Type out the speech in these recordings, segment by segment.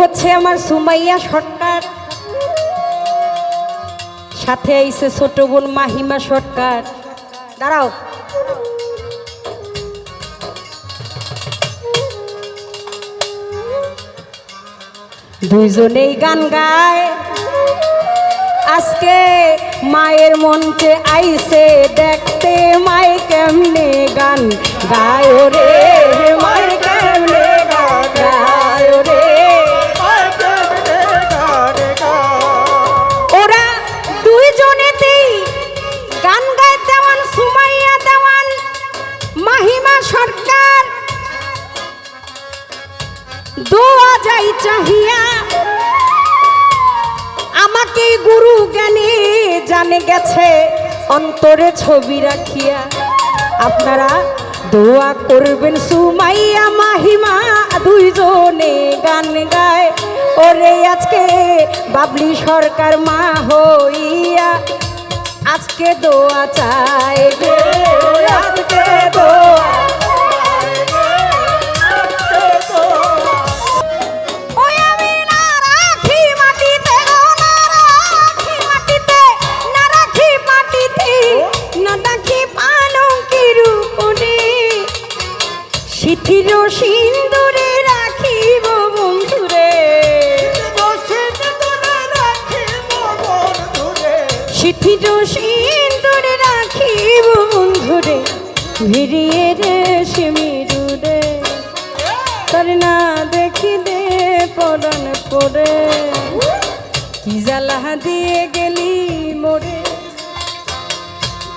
হচ্ছে আমার সুমাইয়া সরকার। সাথে আইছে ছোট বোন মাহিমা সরকার। দাঁড়াও। দুইজনেই গান গায়। আজকে মায়ের মঞ্চে আইছে দেখতে মাই কেমনে গান গায় রে মায়ের দোয়া যাই চাহিয়া। আমাকে গুরু জ্ঞানী জানে গেছে, অন্তরে ছবি রাখিয়া। আপনারা দোয়া করবেন সুমাইয়া মাহিমা, দুইজনে গান গায়। ওরে আজকে বাবলি সরকার মা হইয়া আজকে দোয়া চাই। আজকে দোয়া শিথির সিন্দুরে রাখিব বন্ধুরে। শিথির সিন্দুরে রাখিব বন্ধুরে। ভিড়িয়ে রে সিমিরুরে তোর না দেখিলে পরন পরে। কি জ্বালা দিয়ে গেলি মোরে?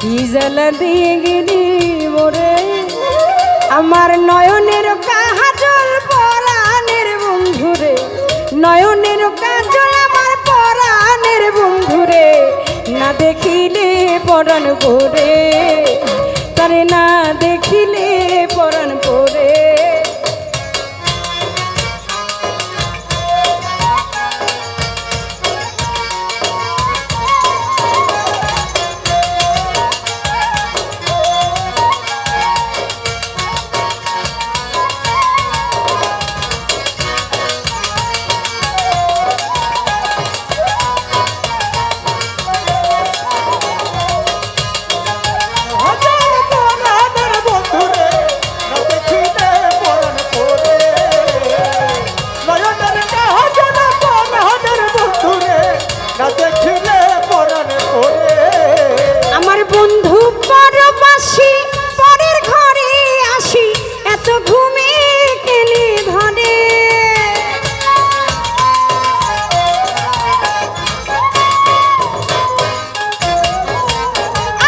কি জ্বালা দিয়ে গেলি মোরে? আমার নয়নের কাজল পরাণের বন্ধুরে, নয়নের কাজল আমার পরাণের বন্ধুরে, না দেখিলে পরাণ ভরে, তারে না দেখিলে বন্ধু পরবাসী পরের ঘরে আসি। এত ঘুমে কেনে ধরে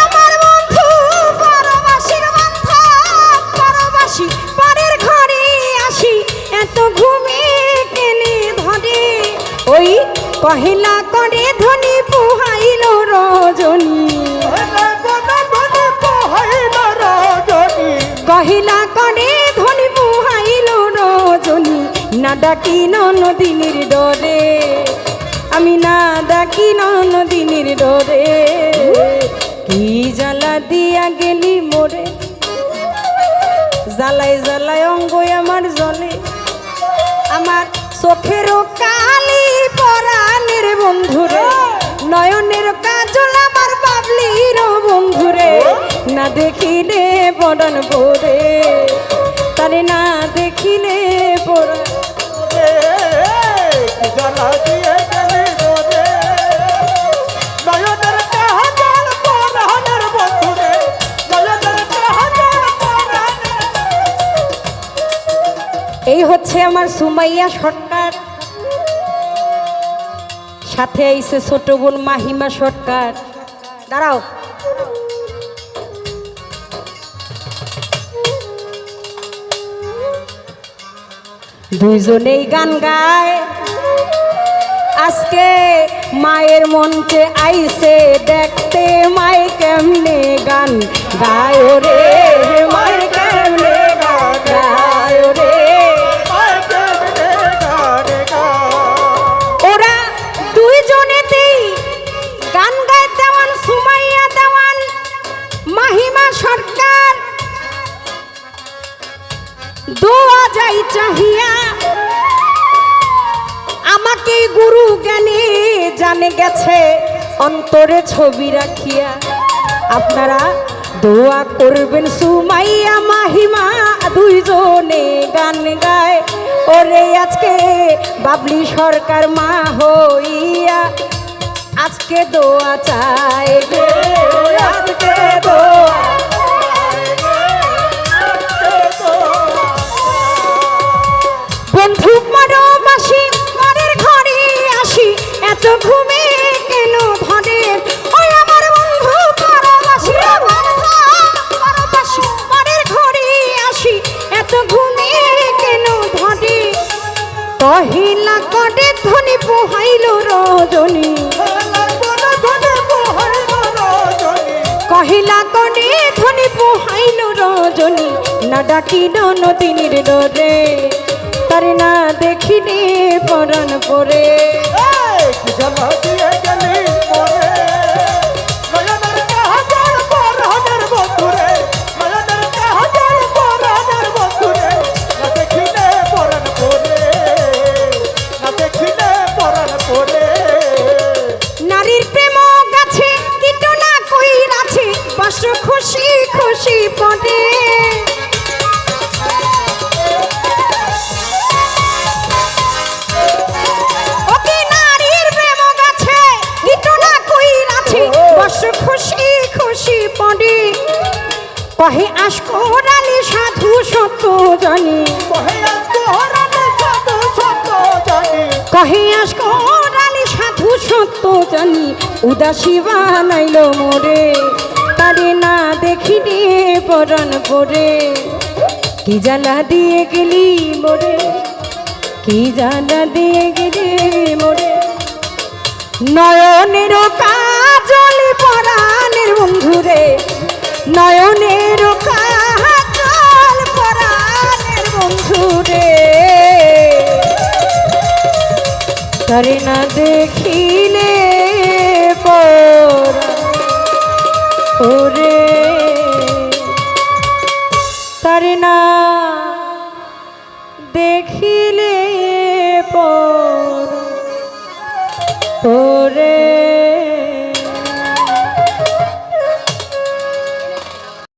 আমার বন্ধু পরবাসীর বন্ধু পরবাসী, পরের ঘরে আসি। ডাকি নদিনীর ডরে। আমি না ডাকি নদিনীর ডরে। কি জ্বালা দিয়া গেলি মোরে? জ্বালাই জ্বালাই অঙ্গ আমার জলে। আমার চোখেরও কালি পরাণের বন্ধুরে। নয়নের কাজল আমার বাবলির বন্ধুরে। না দেখিলে পড়ন পরে তারে না দেখিলে পড়ন এই হচ্ছে আমার সুমাইয়া সরকার। সাথে আইছে ছোট বোন মাহিমা সরকার। দাঁড়াও। দুইজনেই গান গায়। আজকে মায়ের মঞ্চে আইসে দেখতে মায় কেমনে গান গায় রে মায়ের প্রাণে গেছে? অন্তরে ছবি রাখিয়া আপনারা দোয়া করবেন। সুমাইয়া মাহিমা দুইজনে গান গায়। ওরে আজকে বাবলি সরকার মা হইয়া আজকে দোয়া চাই আজকে দোয়া কহিলা কটে ধনি পোহাইল রজনী? কহিলা, কনে ধনি পোহাইল রজনী, না ডাকিল নদীর ডরে তার না দেখিলে পরণ পরে। নারীর কহে আসকরালি সাধু সত্য জানি, উদাসী বানাইল মোরে। তারে না দেখিলে পরাণ পরে কি জ্বালা দিয়ে গেলি মোরে? কি জ্বালা দিয়ে গেলি মোরে? নয়নের কাজল পরাণের বন্ধুরে, নয়নের কাজল তারে না দেখিলে ওরে তারে না দেখিলে পর